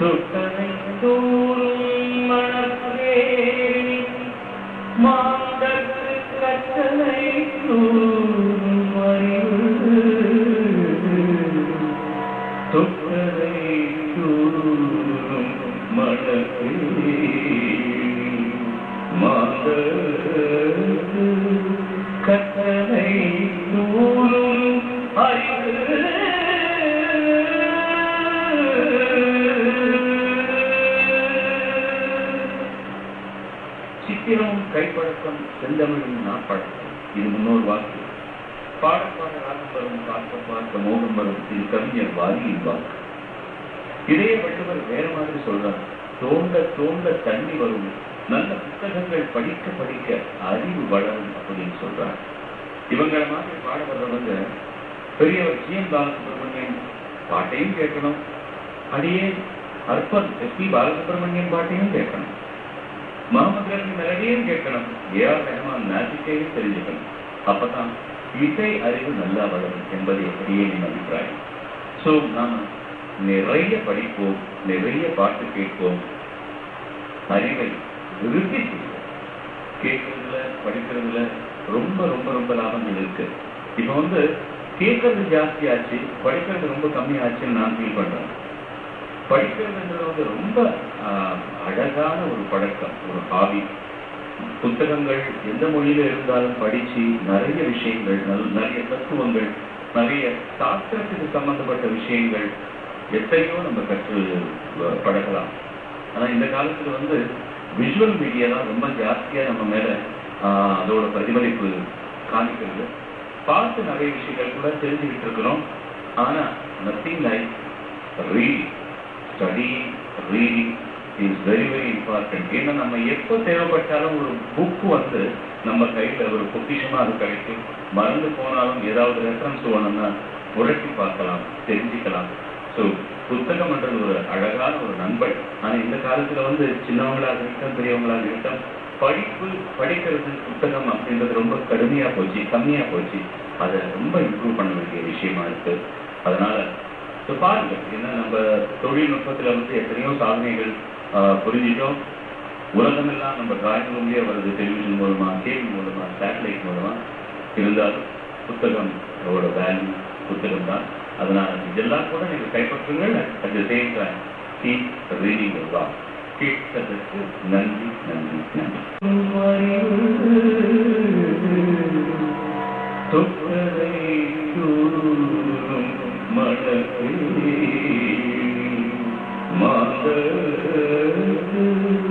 தொட்டனை தோறும் மணப்பேரி மாந்தற்கு கட்டளை தூரும் சித்திரமும் கைப்பழக்கம் செந்தமிழும் நாப்பழக்கம் இது முன்னோர் வாக்கு. பாடப்பாட ராகம் வரும் பார்க்க பார்க்க மோகம் வரும் இது கவிஞர் வாதியின் வாக்கு. இதே வள்ளுவர் வேற மாதிரி சொல்றார். தோண்ட தோண்ட தண்ணி வரும். நல்ல புத்தகங்கள் படிக்க படிக்க அறிவு வளரும் அப்படின்னு சொல்றார். இவங்களை மாதிரி பாட வர்றவங்க பெரியவர் ஜி எம் பாலசுப்ரமணியம் பாட்டையும் கேட்கணும். அடியே அற்பன் எஸ் பி பாலசுப்ரமணியன் பாட்டையும் கேட்கணும். முகமது ரஃபி கேட்கணும்? ஏ ஆர் மேஜிக்கையும் தெரிஞ்சுக்கணும். அப்பதான் இசை அறிவு நல்லா வளரும் என்பது எப்படியே என் அபிப்பிராயம். ஸோ நாம் நிறைய படிப்போம் நிறைய பாட்டு கேட்போம். அறிவை விருத்தி செய்வோம் கேட்கறதுல படிக்கிறதுல ரொம்ப ரொம்ப ரொம்ப லாபங்கள் இருக்கு. இப்போ வந்து கேட்கறது ஜாஸ்தி ஆச்சு படிக்கிறது ரொம்ப கம்மியாச்சுன்னு நான் ஃபீல் பண்றேன். படிக்கிறதுன்றது வந்து ரொம்ப ஆஹ், அழகான ஒரு பழக்கம் ஒரு ஹாபி புத்தகங்கள் எந்த மொழியில இருந்தாலும் படிச்சு நிறைய விஷயங்கள் நல்- நிறைய தத்துவங்கள் நிறைய சாஸ்திரத்துக்கு சம்பந்தப்பட்ட விஷயங்கள் எத்தனையோ நம்ம கற்று படக்கலாம் பழகலாம். ஆனா இந்த காலத்துல வந்து விஷுவல் மீடியா தான் ரொம்ப ஜாஸ்தியா நம்ம மேல ஆஹ், அதோட பிரதிபலிப்பு காமிக்கிறது. பார்த்து நிறைய விஷயங்கள் கூட தெரிஞ்சுக்கிட்டு இருக்கிறோம். ஆனா nothing like reading study reading is very very important ஏன்னா நம்ம எப்போ தேவைப்பட்டாலும் ஒரு புக் வந்து நம்ம கையில் ஒரு பொக்கிஷமாக அது கிடைக்கும் மறந்து போனாலும் ஏதாவது ரெஃபரன்ஸ் வேணும்னா உரட்டி பார்க்கலாம் தெரிஞ்சுக்கலாம். ஸோ புத்தகம்ன்றது ஒரு அழகான ஒரு நண்பன். ஆனா இந்த காலத்துல வந்து சின்னவங்களாக இருக்கட்டும் பெரியவங்களாக இருக்கட்டும் படிப்பு படிக்கிறது புத்தகம் அப்படின்றது ரொம்ப கடுமையா போச்சு கம்மியா போச்சு. அதை ரொம்ப இம்ப்ரூவ் பண்ண வேண்டிய விஷயமா இருக்கு. அதனால பாருங்க ஏன்னா நம்ம தொழில்நுட்பத்துல வந்து எத்தனையோ சாதனைகள் புரிஞ்சிட்டோம். உலகமெல்லாம் நம்ம டிராயிங் ரூம்லயே வருது டெலிவிஷன் மூலமா டிவி மூலமா சேட்டலைட் மூலமா இருந்தாலும் புத்தகம் அதோட வேல்யூ புத்தகம் தான். அதனால இதெல்லாம் கூட நீங்க கைப்பற்றுங்கள். At the same time keep reading எல்லாம் கேட்பதற்கு நன்றி நன்றி நன்றி. தொட்டதை மழை Thank you.